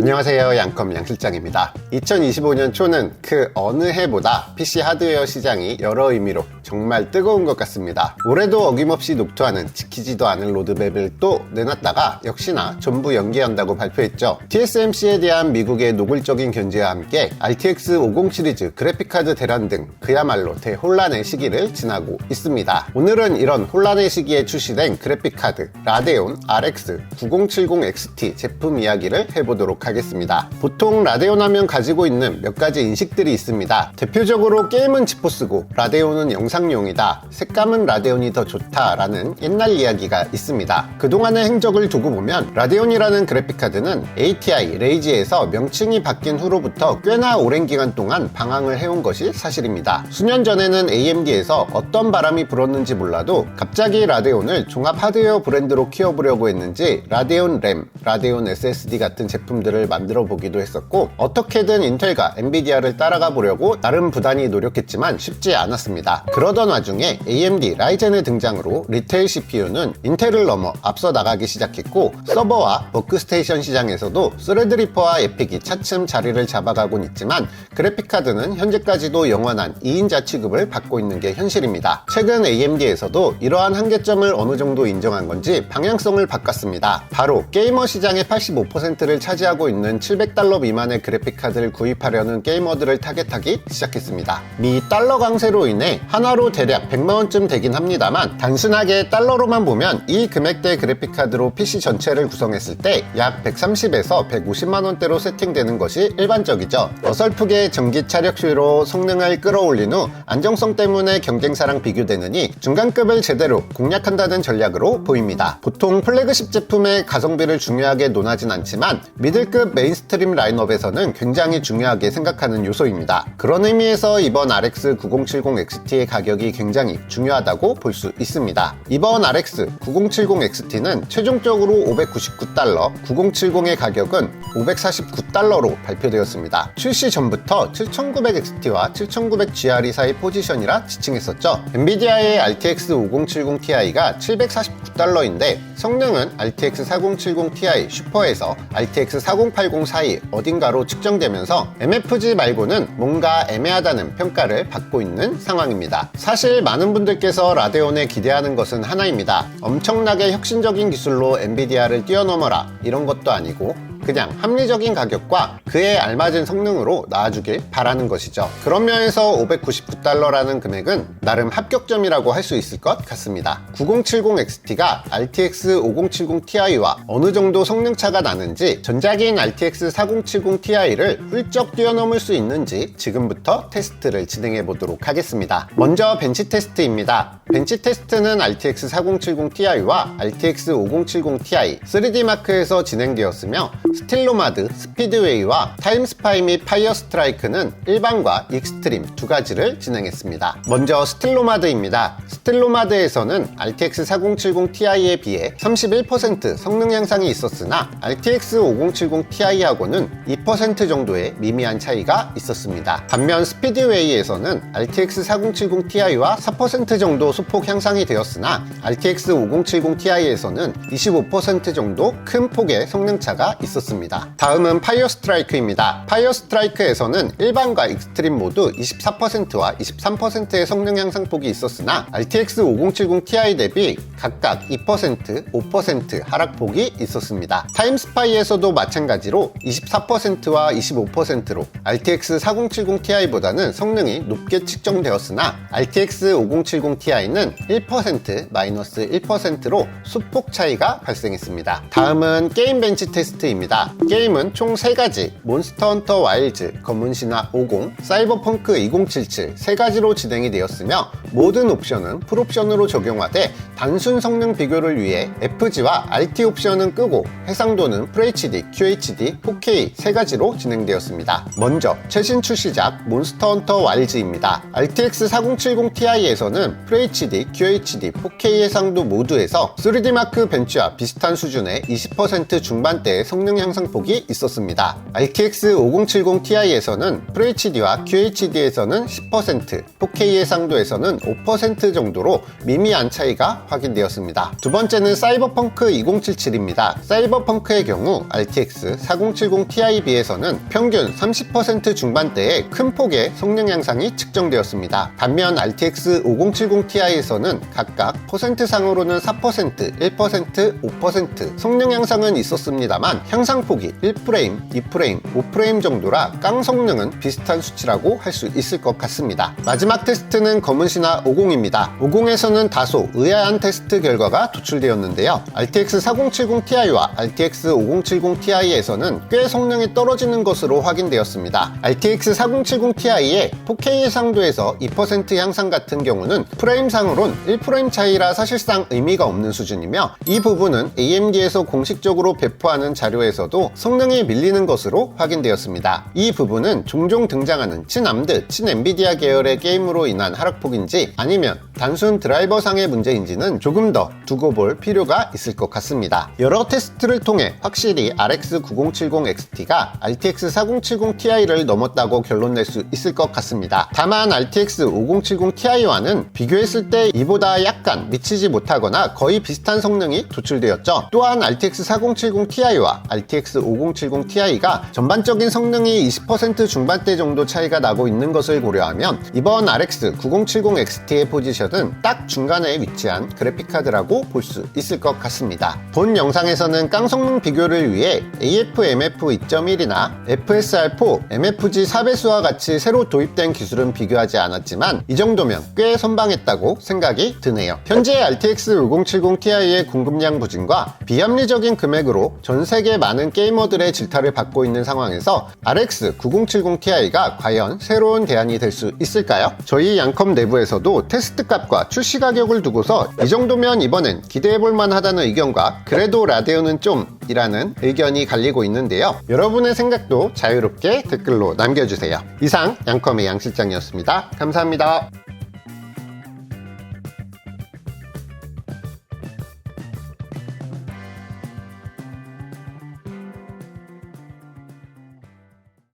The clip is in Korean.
안녕하세요 양컴 양실장입니다. 2025년 초는 그 어느 해보다 PC 하드웨어 시장이 여러 의미로 정말 뜨거운 것 같습니다. 올해도 어김없이 녹투하는 지키지도 않은 로드맵을 또 내놨다가 역시나 전부 연기한다고 발표했죠. TSMC에 대한 미국의 노골적인 견제와 함께 RTX 50 시리즈 그래픽카드 대란 등 그야말로 대혼란의 시기를 지나고 있습니다. 오늘은 이런 혼란의 시기에 출시된 그래픽카드 라데온 RX 9070XT 제품 이야기를 해보도록 하겠습니다. 보통 라데온 하면 가지고 있는 몇 가지 인식들이 있습니다. 대표적으로 게임은 지포쓰고 라데온은 영상용이다. 색감은 라데온이 더 좋다라는 옛날 이야기가 있습니다. 그동안의 행적을 두고 보면 라데온이라는 그래픽카드는 ATI 레이지에서 명칭이 바뀐 후로부터 꽤나 오랜 기간 동안 방황을 해온 것이 사실입니다. 수년 전에는 AMD에서 어떤 바람이 불었는지 몰라도 갑자기 라데온을 종합 하드웨어 브랜드로 키워보려고 했는지 라데온 램, 라데온 SSD 같은 제품들을 만들어 보기도 했었고 어떻게든 인텔과 엔비디아를 따라가 보려고 나름 부단히 노력했지만 쉽지 않았습니다. 그러던 와중에 AMD 라이젠의 등장으로 리테일 CPU는 인텔을 넘어 앞서 나가기 시작했고 서버와 워크스테이션 시장에서도 스레드리퍼와 에픽이 차츰 자리를 잡아가곤 있지만 그래픽카드는 현재까지도 영원한 2인자 취급을 받고 있는 게 현실입니다. 최근 AMD에서도 이러한 한계점을 어느 정도 인정한 건지 방향성을 바꿨습니다. 바로 게이머 시장의 85%를 차지하고 있는 700달러 미만의 그래픽카드를 구입하려는 게이머들을 타겟하기 시작했습니다. 미 달러 강세로 인해 하나로 대략 100만원쯤 되긴 합니다만 단순하게 달러로만 보면 이 금액대 그래픽카드로 PC 전체를 구성했을 때 약 130에서 150만원대로 세팅되는 것이 일반적이죠. 어설프게 전기 차 력슈로 성능을 끌어올린 후 안정성 때문에 경쟁사랑 비교되느니 중간급을 제대로 공략한다는 전략으로 보입니다. 보통 플래그십 제품의 가성비를 중요하게 논하진 않지만 미들급 메인스트림 라인업에서는 굉장히 중요하게 생각하는 요소입니다. 그런 의미에서 이번 RX 9070XT의 가격이 굉장히 중요하다고 볼 수 있습니다. 이번 RX 9070XT는 최종적으로 599달러, 9070의 가격은 549달러로 발표되었습니다. 출시 전부터 7900XT와 7900GRE 사이 포지션이라 지칭했었죠. 엔비디아의 RTX 5070 Ti가 749달러인데 성능은 RTX 4070 Ti 슈퍼에서 RTX 4080 사이 어딘가로 측정되면서 MFG 말고는 뭔가 애매하다는 평가를 받고 있는 상황입니다. 사실 많은 분들께서 라데온에 기대하는 것은 하나입니다. 엄청나게 혁신적인 기술로 엔비디아를 뛰어넘어라 이런 것도 아니고 그냥 합리적인 가격과 그에 알맞은 성능으로 나와주길 바라는 것이죠. 그런 면에서 599달러라는 금액은 나름 합격점이라고 할 수 있을 것 같습니다. 9070XT가 RTX 5070 Ti와 어느 정도 성능차가 나는지 전작인 RTX 4070 Ti를 훌쩍 뛰어넘을 수 있는지 지금부터 테스트를 진행해 보도록 하겠습니다. 먼저 벤치 테스트입니다. 벤치 테스트는 RTX 4070 Ti와 RTX 5070 Ti 3D 마크에서 진행되었으며 스틸로마드, 스피드웨이와 타임스파이 및 파이어 스트라이크는 일반과 익스트림 두 가지를 진행했습니다. 먼저 스틸로마드입니다. 스틸로마드에서는 RTX 4070 Ti에 비해 31% 성능 향상이 있었으나 RTX 5070 Ti하고는 2% 정도의 미미한 차이가 있었습니다. 반면 스피드웨이에서는 RTX 4070 Ti와 4% 정도 소폭 향상이 되었으나 RTX 5070 Ti에서는 25% 정도 큰 폭의 성능차가 있었습니다. 다음은 파이어 스트라이크입니다. 파이어 스트라이크에서는 일반과 익스트림 모두 24%와 23%의 성능 향상 폭이 있었으나 RTX 5070 Ti 대비 각각 2%, 5% 하락폭이 있었습니다. 타임스파이에서도 마찬가지로 24%와 25%로 RTX 4070 Ti보다는 성능이 높게 측정되었으나 RTX 5070 Ti는 1% 마이너스 1%로 수폭 차이가 발생했습니다. 다음은 게임 벤치 테스트입니다. 게임은 총 3가지 몬스터 헌터 와일즈, 검은 신화 50, 사이버펑크 2077 3가지로 진행이 되었으며 모든 옵션은 풀옵션으로 적용하되 단순 성능 비교를 위해 FG와 RT 옵션은 끄고 해상도는 FHD, QHD, 4K 세 가지로 진행되었습니다. 먼저 최신 출시작 몬스터 헌터 와일즈입니다. RTX 4070 Ti에서는 FHD, QHD, 4K 해상도 모두에서 3D 마크 벤치와 비슷한 수준의 20% 중반대의 성능 향상폭이 있었습니다. RTX 5070 Ti에서는 FHD와 QHD에서는 10%, 4K 해상도에서는 5% 정도로 미미한 차이가 확인되었습니다. 두 번째는 사이버펑크 2077입니다. 사이버펑크의 경우 RTX 4070 Ti에 비해서는 평균 30% 중반대의 큰 폭의 성능 향상이 측정되었습니다. 반면 RTX 5070 Ti에서는 각각 퍼센트상으로는 4%, 1%, 5% 성능 향상은 있었습니다만 향상 폭이 1프레임, 2프레임, 5프레임 정도라 깡 성능은 비슷한 수치라고 할 수 있을 것 같습니다. 마지막 테스트는 검은 신화 50입니다. 50에서는 다소 의아한 테스트 결과가 도출되었는데요. RTX 4070 Ti와 RTX 5070 Ti에서는 꽤 성능이 떨어지는 것으로 확인되었습니다. RTX 4070 Ti의 4K 해상도에서 2% 향상 같은 경우는 프레임상으론 1프레임 차이라 사실상 의미가 없는 수준이며 이 부분은 AMD에서 공식적으로 배포하는 자료에서 도 성능이 밀리는 것으로 확인되었습니다. 이 부분은 종종 등장하는 친암드, 친엔비디아 계열의 게임으로 인한 하락폭인지 아니면 단순 드라이버상의 문제인지는 조금 더 두고 볼 필요가 있을 것 같습니다. 여러 테스트를 통해 확실히 RX 9070 XT가 RTX 4070 Ti를 넘었다고 결론 낼 수 있을 것 같습니다. 다만 RTX 5070 Ti와는 비교했을 때 이보다 약간 미치지 못하거나 거의 비슷한 성능이 도출되었죠. 또한 RTX 4070 Ti와 RTX 5070 Ti가 전반적인 성능이 20% 중반대 정도 차이가 나고 있는 것을 고려하면 이번 RX 9070 XT의 포지션 은딱 중간에 위치한 그래픽카드라고 볼 수 있을 것 같습니다. 본 영상에서는 깡 성능 비교를 위해 AFMF 2.1이나 FSR4, MFG 4배수와 같이 새로 도입된 기술은 비교하지 않았지만 이 정도면 꽤 선방했다고 생각이 드네요. 현재 RTX 5070 Ti의 공급량 부진과 비합리적인 금액으로 전 세계 많은 게이머들의 질타를 받고 있는 상황에서 RX 9070 Ti가 과연 새로운 대안이 될 수 있을까요? 저희 양컴 내부에서도 테스트 값과 출시 가격을 두고서 이 정도면 이번엔 기대해볼 만하다는 의견과 그래도 라데오는 좀 이라는 의견이 갈리고 있는데요. 여러분의 생각도 자유롭게 댓글로 남겨주세요. 이상 양컴의 양실장이었습니다. 감사합니다.